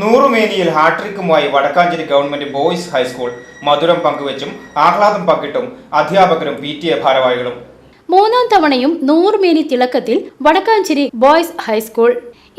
നൂറുമേനിയിൽ ഹാട്രിക്കുമായി Vadakkanchery government boys high school മധുരം പങ്കുവച്ചും ആഹ്ലാദം പങ്കിട്ടും അധ്യാപകരും പി ടി എ ഭാരവാഹികളും. മൂന്നാം തവണയും നൂറുമേനി തിളക്കത്തിൽ വടക്കാഞ്ചേരി ബോയ്സ് ഹൈസ്കൂൾ.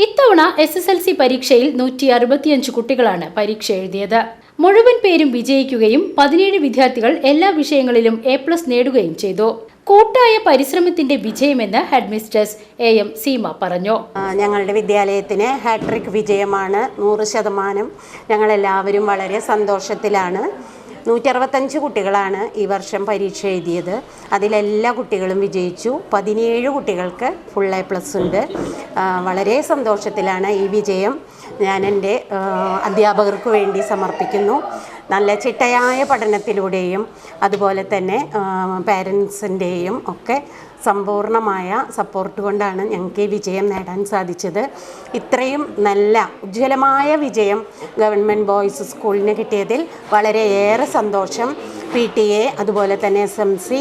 ഇത്തവണ എസ് എസ് എൽ സി പരീക്ഷയിൽ നൂറ്റി അറുപത്തിയഞ്ച് കുട്ടികളാണ് പരീക്ഷ എഴുതിയത്. മുഴുവൻ പേരും വിജയിക്കുകയും പതിനേഴ് വിദ്യാർത്ഥികൾ എല്ലാ വിഷയങ്ങളിലും എ പ്ലസ് നേടുകയും ചെയ്തു. കൂട്ടായ പരിശ്രമത്തിന്റെ വിജയമെന്ന് ഹെഡ്മിസ്ട്രസ് എ എം സീമ പറഞ്ഞു. ഞങ്ങളുടെ വിദ്യാലയത്തിന് ഹാട്രിക് വിജയമാണ് നൂറ് ശതമാനം. ഞങ്ങളെല്ലാവരും വളരെ സന്തോഷത്തിലാണ്. നൂറ്ററുപത്തഞ്ച് കുട്ടികളാണ് ഈ വർഷം പരീക്ഷ എഴുതിയത്. അതിലെല്ലാ കുട്ടികളും വിജയിച്ചു. പതിനേഴ് കുട്ടികൾക്ക് ഫുൾ എ പ്ലസ് ഉണ്ട്. വളരെ സന്തോഷത്തിലാണ് ഈ വിജയം ഞാൻ എന്റെ അധ്യാപകർക്ക് വേണ്ടി സമർപ്പിക്കുന്നു. നല്ല ചിട്ടയായ പഠനത്തിലൂടെയും അതുപോലെ തന്നെ പാരൻസിന്റെയും ഒക്കെ സമ്പൂർണമായ സപ്പോർട്ട് കൊണ്ടാണ് ഞങ്ങൾക്ക് ഈ വിജയം നേടാൻ സാധിച്ചത്. ഇത്രയും നല്ല ഉജ്ജ്വലമായ വിജയം ഗവൺമെന്റ് ബോയ്സ് സ്കൂളിന് കിട്ടിയതിൽ വളരെയേറെ സന്തോഷം. പി ടി എ അതുപോലെ തന്നെ S M C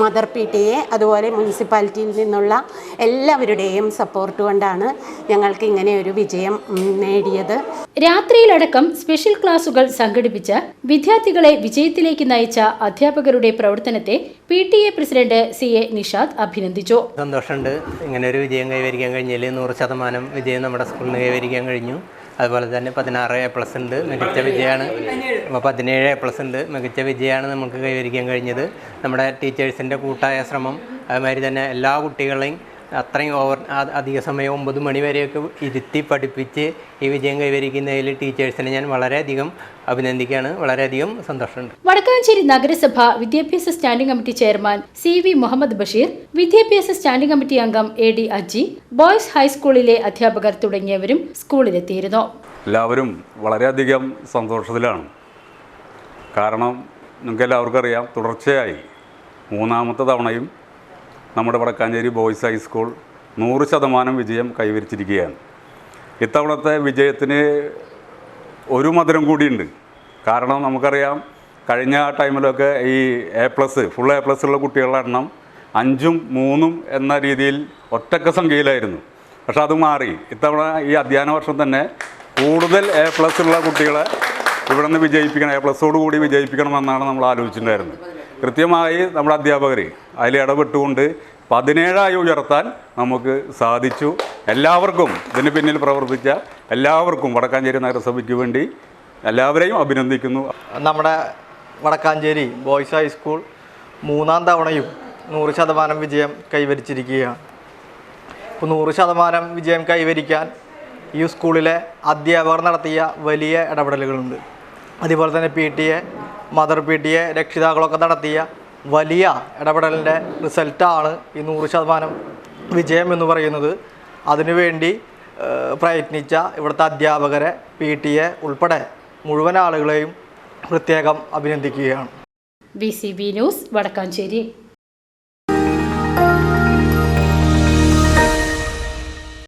mother P T A അതുപോലെ മുനിസിപ്പാലിറ്റിയിൽ നിന്നുള്ള എല്ലാവരുടെയും സപ്പോർട്ട് കൊണ്ടാണ് ഞങ്ങൾക്ക് ഇങ്ങനെ ഒരു വിജയം നേടിയത്. രാത്രിയിലടക്കം സ്പെഷ്യൽ ക്ലാസുകൾ സംഘടിപ്പിച്ച് വിദ്യാർത്ഥികളെ വിജയത്തിലേക്ക് നയിച്ച അധ്യാപകരുടെ പ്രവർത്തനത്തെ P T A president C A Nishad അഭിനന്ദിച്ചു. സന്തോഷമുണ്ട്. ഇങ്ങനെ ഒരു വിജയം കൈവരിക്കാൻ കഴിഞ്ഞതിൽ നൂറ് ശതമാനം വിജയം നമ്മുടെ സ്കൂളിന് കൈവരിക്കാൻ കഴിഞ്ഞു. അതുപോലെ തന്നെ പതിനാറ് എ പ്ലസ് ഉണ്ട്. മികച്ച വിജയമാണ്. അപ്പോൾ പതിനേഴ് എ പ്ലസ് ഉണ്ട്. മികച്ച വിജയമാണ് നമുക്ക് കൈവരിക്കാൻ കഴിഞ്ഞത്. നമ്മുടെ ടീച്ചേഴ്സിന്റെ കൂട്ടായ ശ്രമം അതുമാതിരി തന്നെ എല്ലാ കുട്ടികളെയും അത്രയും ഓവർ അധിക സമയം ഒമ്പത് മണി വരെയൊക്കെ ഇരുത്തി പഠിപ്പിച്ച് ഈ വിജയം കൈവരിക്കുന്നതിൽ ടീച്ചേഴ്സിനെ ഞാൻ വളരെയധികം അഭിനന്ദിക്കുകയാണ്. വളരെയധികം സന്തോഷമുണ്ട്. വടക്കാഞ്ചേരി നഗരസഭ വിദ്യാഭ്യാസ standing committee chairman C V Muhammad Basheer വിദ്യാഭ്യാസ സ്റ്റാൻഡിംഗ് കമ്മിറ്റി അംഗം എ ഡി അജി ബോയ്സ് ഹൈസ്കൂളിലെ അധ്യാപകർ തുടങ്ങിയവരും സ്കൂളിലെത്തിയിരുന്നു. എല്ലാവരും വളരെയധികം സന്തോഷത്തിലാണ്. കാരണം നിങ്ങൾക്ക് എല്ലാവർക്കും അറിയാം തുടർച്ചയായി മൂന്നാമത്തെ തവണയും നമ്മുടെ വടക്കാഞ്ചേരി ബോയ്സ് ഹൈസ്കൂൾ നൂറ് ശതമാനം വിജയം കൈവരിച്ചിരിക്കുകയാണ്. ഇത്തവണത്തെ വിജയത്തിന് ഒരു മധുരം കൂടിയുണ്ട്. കാരണം നമുക്കറിയാം കഴിഞ്ഞ ടൈമിലൊക്കെ ഈ A plus full A plus ഉള്ള കുട്ടികളുടെ എണ്ണം അഞ്ചും മൂന്നും എന്ന രീതിയിൽ ഒറ്റക്ക സംഖ്യയിലായിരുന്നു. പക്ഷെ അത് മാറി. ഇത്തവണ ഈ അധ്യയന വർഷം തന്നെ കൂടുതൽ എ പ്ലസ് ഉള്ള കുട്ടികളെ ഇവിടെ നിന്ന് വിജയിപ്പിക്കണം എ പ്ലസോട് കൂടി വിജയിപ്പിക്കണമെന്നാണ് നമ്മൾ ആലോചിച്ചിട്ടുണ്ടായിരുന്നത്. കൃത്യമായി നമ്മുടെ അധ്യാപകർ അതിൽ ഇടപെട്ടുകൊണ്ട് പതിനേഴായി ഉയർത്താൻ നമുക്ക് സാധിച്ചു. എല്ലാവർക്കും ഇതിന് പിന്നിൽ പ്രവർത്തിച്ച എല്ലാവർക്കും വടക്കാഞ്ചേരി നഗരസഭയ്ക്ക് വേണ്ടി എല്ലാവരെയും അഭിനന്ദിക്കുന്നു. നമ്മുടെ വടക്കാഞ്ചേരി ബോയ്സ് ഹൈസ്കൂൾ മൂന്നാം തവണയും നൂറ് ശതമാനം വിജയം കൈവരിച്ചിരിക്കുകയാണ്. ഇപ്പോൾ നൂറ് ശതമാനം വിജയം കൈവരിക്കാൻ ഈ സ്കൂളിലെ അധ്യാപകർ നടത്തിയ വലിയ ഇടപെടലുകളുണ്ട്. അതുപോലെ തന്നെ P T A mother P T A രക്ഷിതാക്കളൊക്കെ നടത്തിയ വലിയ ഇടപെടലിന്റെ റിസൾട്ടാണ് ഈ നൂറ് ശതമാനം വിജയം എന്ന് പറയുന്നത്. അതിനുവേണ്ടി പ്രയത്നിച്ച ഇവിടുത്തെ അധ്യാപകരെ പി ടി എ ഉൾപ്പെടെ മുഴുവൻ ആളുകളെയും പ്രത്യേകം അഭിനന്ദിക്കുകയാണ്. B C B news Vadakkanchery.